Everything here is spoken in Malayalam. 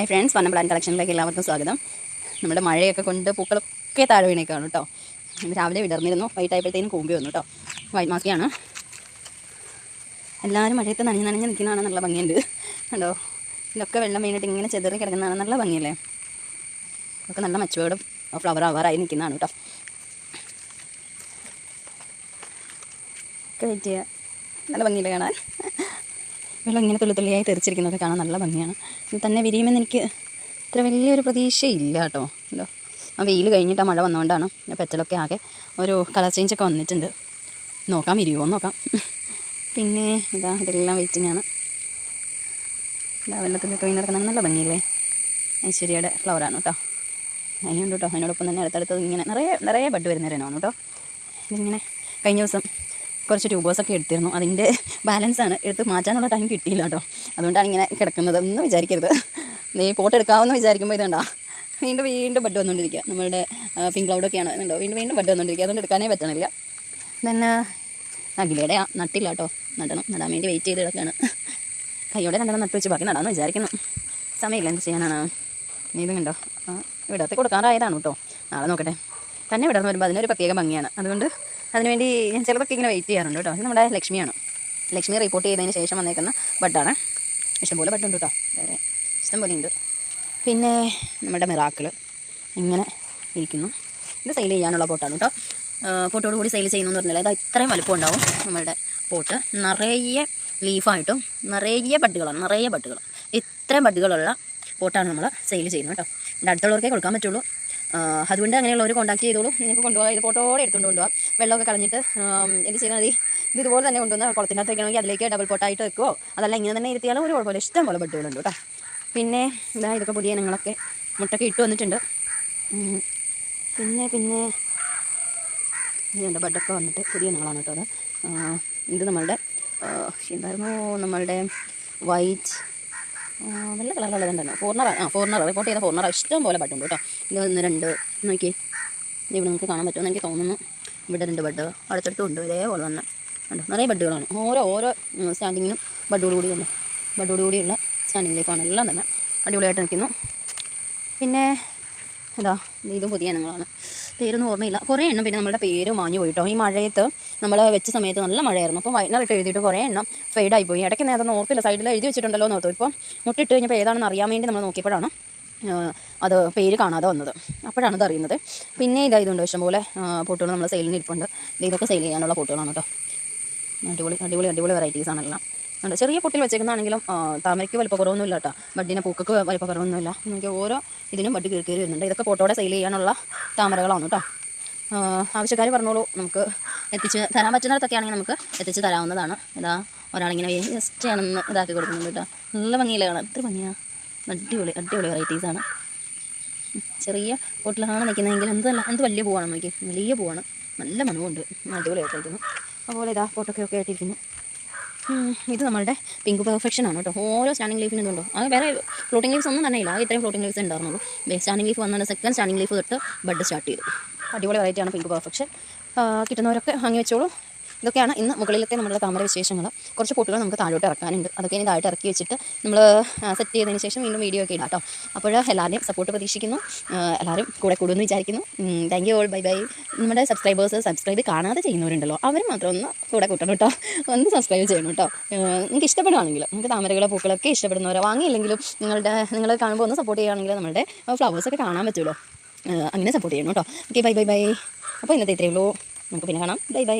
ഹായ് ഫ്രണ്ട്സ് വന്ന പ്ലാൻ കളക്ഷനിലേക്ക് എല്ലാവർക്കും സ്വാഗതം. നമ്മുടെ മഴയൊക്കെ കൊണ്ട് പൂക്കളൊക്കെ താഴെ വീണേക്കാണ് കേട്ടോ. രാവിലെ വിടർന്നിരുന്നു. വൈകിട്ടായപ്പോഴത്തേനും കൂമ്പി വന്നു കേട്ടോ. വൈറ്റ് മാസ്കിയാണ് എല്ലാവരും മഴയത്ത് നനഞ്ഞ് നനഞ്ഞ് നിൽക്കുന്നതാണ് നല്ല ഭംഗിയുണ്ട്. കണ്ടോ? ഇതൊക്കെ വെള്ളം വീണിട്ട് ഇങ്ങനെ ചെതറി കിടക്കുന്നതാണ് നല്ല ഭംഗിയല്ലേ? ഇതൊക്കെ നല്ല മച്ചുവേർഡും ഫ്ലവർ ആവാറായി നിൽക്കുന്നതാണ് കേട്ടോ. ഒക്കെ വെയിറ്റ് ചെയ്യുക നല്ല ഭംഗിയില്ലേ കാണാൻ? വെള്ളം ഇങ്ങനെ തുള്ളി തുള്ളിയായി തെറിച്ചിരിക്കുന്നത് കാണാൻ നല്ല ഭംഗിയാണ്. ഇത് തന്നെ വിരിയുമെന്ന് എനിക്ക് ഇത്ര വലിയൊരു പ്രതീക്ഷയില്ല കേട്ടോ. എന്തോ ആ വെയിൽ കഴിഞ്ഞിട്ട് മഴ വന്നുകൊണ്ടാണ് പെറ്റലൊക്കെ ആകെ ഒരു കളർ ചേഞ്ചൊക്കെ വന്നിട്ടുണ്ട്. നോക്കാം വിരിയുമോ നോക്കാം. പിന്നെ ഇതാ ഇതെല്ലാം വെയിറ്റിങ്ങാണ് ഇതാ വെള്ളത്തിലൊക്കെ വീണ് കിടക്കുന്നത് നല്ല ഭംഗിയില്ലേ? ഐശ്വര്യയുടെ ഫ്ലവറാണ് കേട്ടോ. അതിനുണ്ട് കേട്ടോ. അതിനോടൊപ്പം തന്നെ അടുത്തടുത്ത് ഇങ്ങനെ നിറയെ നിറയെ ബഡ് വരുന്നവരാണ് കേട്ടോ. ഇതിങ്ങനെ കഴിഞ്ഞ ദിവസം കുറച്ച് ട്യൂബേഴ്സൊക്കെ എടുത്തിരുന്നു. അതിന്റെ ബാലൻസാണ് എടുത്ത് മാറ്റാനുള്ള ടൈം കിട്ടിയില്ല കേട്ടോ അതുകൊണ്ടാണ് ഇങ്ങനെ കിടക്കുന്നത്. ഒന്നും വിചാരിക്കരുത്. നീ ഫോട്ടോ എടുക്കാമെന്ന് വിചാരിക്കുമ്പോൾ ഇതുണ്ടാ? വീണ്ടും വീണ്ടും ബഡ് വന്നുകൊണ്ടിരിക്കുക നമ്മളുടെ പിങ്ക് ക്ലൗഡൊക്കെയാണ് ഉണ്ടോ വീണ്ടും വീണ്ടും ബഡ് വന്നുകൊണ്ടിരിക്കുക അതുകൊണ്ട് എടുക്കാനേ പറ്റണില്ല. പിന്നെ അഖിലയുടെ നട്ടില്ല കേട്ടോ നടണം. നടാൻ വേണ്ടി വെയിറ്റ് ചെയ്ത് കിടക്കുകയാണ് കൈയോടെ രണ്ടെണ്ണം നട്ട് വെച്ച്. ബാക്കി നടാമെന്ന് വിചാരിക്കുന്നു. സമയമില്ല. എന്ത് ചെയ്യാനാണ്? നീ ഇതും കണ്ടോ? ആ, വിടർത്തി കൊടുക്കാറായതാണ് കേട്ടോ നാളെ നോക്കട്ടെ. തന്നെ വിടർന്ന് വരുമ്പോൾ അതിനൊരു പ്രത്യേക ഭംഗിയാണ്. അതുകൊണ്ട് അതിനുവേണ്ടി ഞാൻ ചിലതൊക്കെ ഇങ്ങനെ വെയിറ്റ് ചെയ്യാറുണ്ട് കേട്ടോ. ഇത് നമ്മുടെ ലക്ഷ്മിയാണ്. ലക്ഷ്മി റിപ്പോർട്ട് ചെയ്തതിന് ശേഷം വന്നേക്കുന്ന ബഡാണ് ഇഷ്ടംപോലെ ബഡുണ്ട് കേട്ടോ. ഇഷ്ടംപോലെ ഉണ്ട്. പിന്നെ നമ്മുടെ മിറാക്കിൾ ഇങ്ങനെ ഇരിക്കുന്നു. ഇത് സെയിൽ ചെയ്യാനുള്ള പോട്ടാണ് കേട്ടോ. പോട്ടോട് കൂടി സെയിൽ ചെയ്യുന്നു എന്ന് പറഞ്ഞാൽ അത് ഇത്രയും വലുപ്പം ഉണ്ടാവും നമ്മളുടെ പോട്ട് നിറയെ ലീഫായിട്ടും നിറയെ ബഡുകളാണ് നിറയെ ബഡ്ഡുകൾ ഇത്രയും ബഡുകളുള്ള പോട്ടാണ് നമ്മൾ സെയിൽ ചെയ്യുന്നത് കേട്ടോ. അടുത്തുള്ളവർക്കേ കൊടുക്കാൻ പറ്റുള്ളൂ. അതുകൊണ്ട് അങ്ങനെയുള്ളവർ കോൺടാക്ട് ചെയ്തോളൂ. നിങ്ങൾക്ക് കൊണ്ടുപോകാം. ഇത് ഫോട്ടോടെ എടുത്തുകൊണ്ട് കൊണ്ടുപോകാം. വെള്ളമൊക്കെ കളഞ്ഞിട്ട് എന്ത് ചെയ്താൽ മതി ഇത് ഇതുപോലെ തന്നെ കൊണ്ടുവന്ന് കുളത്തിനകത്ത് വെക്കണമെങ്കിൽ അതിലേക്ക് ഡബിൾ പൊട്ടായിട്ട് വെക്കുമോ അതല്ല ഇങ്ങനെ തന്നെ ഇരുത്തിയാലും ഒരു കുഴപ്പമില്ല. ഇഷ്ടം പോലെ ബെഡുകളുണ്ട് കേട്ടോ. പിന്നെ ഇതാ ഇതൊക്കെ പുതിയ ഇനങ്ങളൊക്കെ മുട്ടൊക്കെ ഇട്ട് വന്നിട്ടുണ്ട്. പിന്നെ പിന്നെ ഇതുണ്ട് ബഡൊക്കെ വന്നിട്ട് പുതിയ ഇനങ്ങളാണ് കേട്ടോ അത്. ഇത് നമ്മളുടെ എന്തായിരുന്നു? നമ്മളുടെ വൈറ്റ് വെള്ള കളറിലുള്ളതുണ്ടല്ലോ ഫോർണർ ആ ഫോർണർ റിപ്പോർട്ട് ചെയ്ത ഫോർണർ ഇഷ്ടം പോലെ ബഡുണ്ട് കേട്ടോ. ഇത് ഒന്ന് രണ്ട് നോക്കി. ഇവിടെ നിങ്ങൾക്ക് കാണാൻ പറ്റുമെന്ന് എനിക്ക് തോന്നുന്നു. ഇവിടെ രണ്ട് ബഡ് അടുത്തടുത്തും ഉണ്ട്. ഇതേപോലെ തന്നെ. ഉണ്ട് നിറയെ ബഡുകളാണ് ഓരോ ഓരോ സ്റ്റാൻഡിങ്ങിനും ബഡോട് ഉണ്ട് ബഡോട് കൂടിയുള്ള സ്റ്റാൻഡിങ്ങിലേക്കാണ് എല്ലാം തന്നെ അടിപൊളിയായിട്ട് നിൽക്കുന്നു. പിന്നെ എന്താ ഇതും പുതിയ ഇനങ്ങളാണ്. പേരൊന്നും ഓർമ്മയില്ല. കുറേ എണ്ണം പിന്നെ നമ്മുടെ പേര് മാഞ്ഞു പോയിട്ടോ. ഈ മഴയത്ത് നമ്മൾ വെച്ച സമയത്ത് നല്ല മഴയായിരുന്നു. അപ്പോൾ വൈകുന്നേരം എഴുതിയിട്ട് കുറേ എണ്ണം ഫെയ്ഡായി പോയി. ഇടയ്ക്ക് നേരം ഓർപ്പില്ല സൈഡിൽ എഴുതി വെച്ചിട്ടുണ്ടല്ലോ എന്ന് ഓർത്തു. ഇപ്പോൾ മുട്ടിട്ട് കഴിഞ്ഞപ്പോൾ ഏതാണെന്ന് അറിയാൻ വേണ്ടി നമ്മൾ നോക്കിയപ്പോഴാണ് അത് പേര് കാണാതെ വന്നത്. അപ്പോഴാണ് അതറിയുന്നത് അറിയുന്നത്. പിന്നെ ഇതാ ഇതുണ്ട് ഇഷ്ടംപോലെ പൊട്ടുകൾ നമ്മൾ സെയിലിന് ഇരിപ്പുണ്ട്. ഇത് ഇതൊക്കെ സെയിൽ ചെയ്യാനുള്ള പൊട്ടുകളാണ് കേട്ടോ. അടിപൊളി അടിപൊളി അടിപൊളി വെറൈറ്റീസ് ഉണ്ട്. ചെറിയ പൊട്ടിൽ വെച്ചേക്കുന്നതാണെങ്കിലും താമരയ്ക്ക് വലിപ്പ കുറവൊന്നുമില്ല കേട്ടോ. ബഡിനെ പൂക്കൾക്ക് വലിപ്പ കുറവൊന്നുമില്ല നമുക്ക് ഓരോ ഇതിനും ബഡ് കീറി കയറി വരുന്നുണ്ട്. ഇതൊക്കെ പൊട്ടോടെ സെയിൽ ചെയ്യാനുള്ള താമരകളാണ് കേട്ടോ. ആവശ്യക്കാർ പറഞ്ഞോളൂ നമുക്ക് എത്തിച്ച് തരാൻ പറ്റുന്നിടത്തൊക്കെ ആണെങ്കിൽ നമുക്ക് എത്തിച്ച് തരാവുന്നതാണ്. ഇതാ ഒരാളിങ്ങനെ ജസ്റ്റ് ആണെന്ന് ഇതാക്കി കൊടുക്കുന്നുണ്ട് കേട്ടോ. നല്ല ഭംഗിയില്ല കാണാൻ എത്ര ഭംഗിയാണ്. അടിപൊളി അടിപൊളി വെറൈറ്റീസാണ് ചെറിയ പൊട്ടിലാണ് നിൽക്കുന്നതെങ്കിൽ എന്തല്ല എന്ത് വലിയ പൂവാണ് നോക്കി വലിയ പൂവാണ്. നല്ല മണമുണ്ട്. അടിപൊളിയായിട്ടിരിക്കുന്നു അതുപോലെ ഇതാ ഫോട്ടോക്കെ ഒക്കെ ആയിട്ടിരിക്കുന്നു. ഇത് നമ്മളുടെ പിങ്ക് പെർഫെക്ഷൻ ആണ് കേട്ടോ. ഓരോ സ്റ്റാൻഡിങ് ലീഫിനും ഇതുണ്ടോ. അത് വേറെ ഫ്ലോട്ടിംഗ് ലീഫ്സ് ഒന്നും തന്നെ ഇല്ല. ഇത്രയും ഫ്ലോട്ടിംഗ് ലീഫ്സ് ഉണ്ടായിരുന്നുള്ളൂ. സ്റ്റാൻഡിങ് ലീഫ് വന്നാൽ സെക്കൻഡ് സ്റ്റാൻഡിങ് ലീഫ് തൊട്ട് ബഡ് സ്റ്റാർട്ട് ചെയ്തു അടിപൊളി വെറൈറ്റിയാണ് പിങ്ക് പെർഫെക്ഷൻ കിട്ടുന്നവരൊക്കെ വാങ്ങി വെച്ചോളൂ. ഇതൊക്കെയാണ് ഇന്ന് മുകളിലത്തെ നമ്മുടെ താമര വിശേഷങ്ങൾ. കുറച്ച് പൊട്ടുകൾ നമുക്ക് താഴോട്ട് ഇറക്കാനുണ്ട്. അതൊക്കെ ഇനി താഴോട്ട് ഇറക്കി വെച്ചിട്ട് നമ്മൾ സെറ്റ് ചെയ്തതിന് ശേഷം വീണ്ടും വീഡിയോ ഒക്കെ ഇടാം കേട്ടോ അപ്പോൾ എല്ലാവരെയും സപ്പോർട്ട് പ്രതീക്ഷിക്കുന്നു. എല്ലാവരും കൂടെ കൂടുമെന്ന് വിചാരിക്കുന്നു. Thank you all bye bye നമ്മുടെ സബ്സ്ക്രൈബേഴ്സ് സബ്സ്ക്രൈബ് കാണാതെ ചെയ്യുന്നവരുണ്ടല്ലോ. അവർ മാത്രം ഒന്ന് കൂടെ കൂട്ടണം കേട്ടോ. ഒന്ന് സബ്സ്ക്രൈബ് ചെയ്യണം കേട്ടോ. നിങ്ങൾക്ക് ഇഷ്ടപ്പെടുകയാണെങ്കിൽ നിങ്ങൾക്ക് താമരകളെ പൂക്കളൊക്കെ ഇഷ്ടപ്പെടുന്നവരോ വാങ്ങിയില്ലെങ്കിലും നിങ്ങളുടെ നിങ്ങൾ കാണുമ്പോൾ ഒന്ന് സപ്പോർട്ട് ചെയ്യുകയാണെങ്കിൽ നമ്മുടെ ഫ്ലവേഴ്സൊക്കെ കാണാൻ പറ്റുമല്ലോ അങ്ങനെ സപ്പോർട്ട് ചെയ്യണം കേട്ടോ. ഓക്കെ ബൈ ബൈ ബൈ അപ്പോൾ ഇന്നത്തെ ഇത്രയേ ഉള്ളൂ. നമുക്ക് പിന്നെ കാണാം. Bye bye